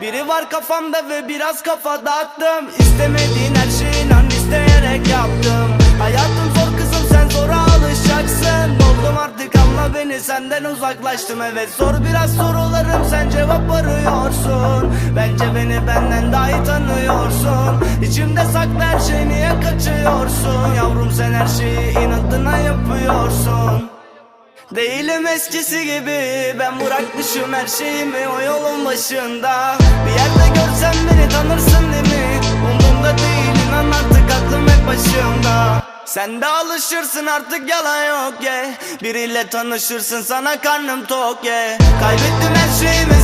Biri var kafamda ve biraz kafa dağıttım. İstemediğin her şeyi inan isteyerek yaptım. Hayatım zor kızım sen zora alışacaksın. Oldum artık anla beni senden uzaklaştım. Evet zor biraz sorularım sen cevap arıyorsun. Bence beni benden daha iyi tanıyorsun. İçimde saklı her şey niye kaçıyorsun? Yavrum sen her şeyi inadına yapıyorsun Değilim eskisi gibi Ben bırakmışım her şeyimi o yolun başında Bir yerde görsen beni tanırsın değil mi? Umurumda değil inan artık aklım hep başımda Sen de alışırsın artık yalan yok yeah. Biriyle tanışırsın sana karnım tok yeah. Kaybettim her şeyimi